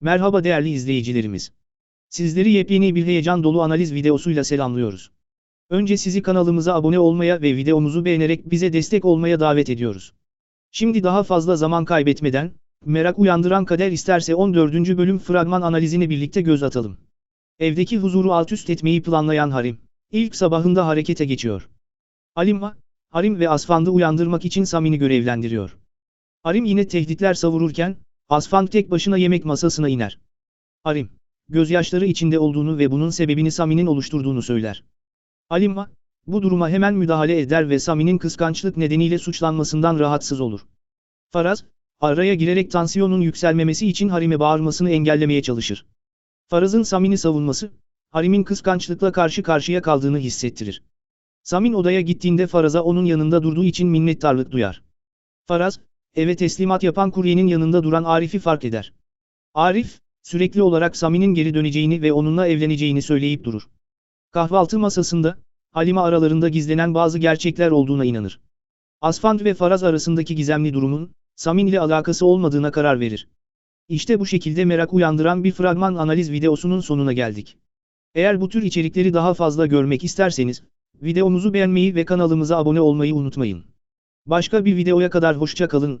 Merhaba değerli izleyicilerimiz. Sizleri yepyeni bir heyecan dolu analiz videosuyla selamlıyoruz. Önce sizi kanalımıza abone olmaya ve videomuzu beğenerek bize destek olmaya davet ediyoruz. Şimdi daha fazla zaman kaybetmeden, merak uyandıran kader isterse 14. bölüm fragman analizini birlikte göz atalım. Evdeki huzuru alt üst etmeyi planlayan Harim, ilk sabahında harekete geçiyor. Alima, Harim ve Asfand'ı uyandırmak için Samin'i görevlendiriyor. Harim yine tehditler savururken, Asfand tek başına yemek masasına iner. Harim, gözyaşları içinde olduğunu ve bunun sebebini Sami'nin oluşturduğunu söyler. Alima, bu duruma hemen müdahale eder ve Sami'nin kıskançlık nedeniyle suçlanmasından rahatsız olur. Faraz, araya girerek tansiyonun yükselmemesi için Harim'e bağırmasını engellemeye çalışır. Faraz'ın Samin'i savunması, Harim'in kıskançlıkla karşı karşıya kaldığını hissettirir. Samin odaya gittiğinde Faraz'a onun yanında durduğu için minnettarlık duyar. Faraz, eve teslimat yapan kuryenin yanında duran Arif'i fark eder. Arif, sürekli olarak Sami'nin geri döneceğini ve onunla evleneceğini söyleyip durur. Kahvaltı masasında, Halime aralarında gizlenen bazı gerçekler olduğuna inanır. Asfand ve Faraz arasındaki gizemli durumun, Samin ile alakası olmadığına karar verir. İşte bu şekilde merak uyandıran bir fragman analiz videosunun sonuna geldik. Eğer bu tür içerikleri daha fazla görmek isterseniz, videomuzu beğenmeyi ve kanalımıza abone olmayı unutmayın. Başka bir videoya kadar hoşça kalın,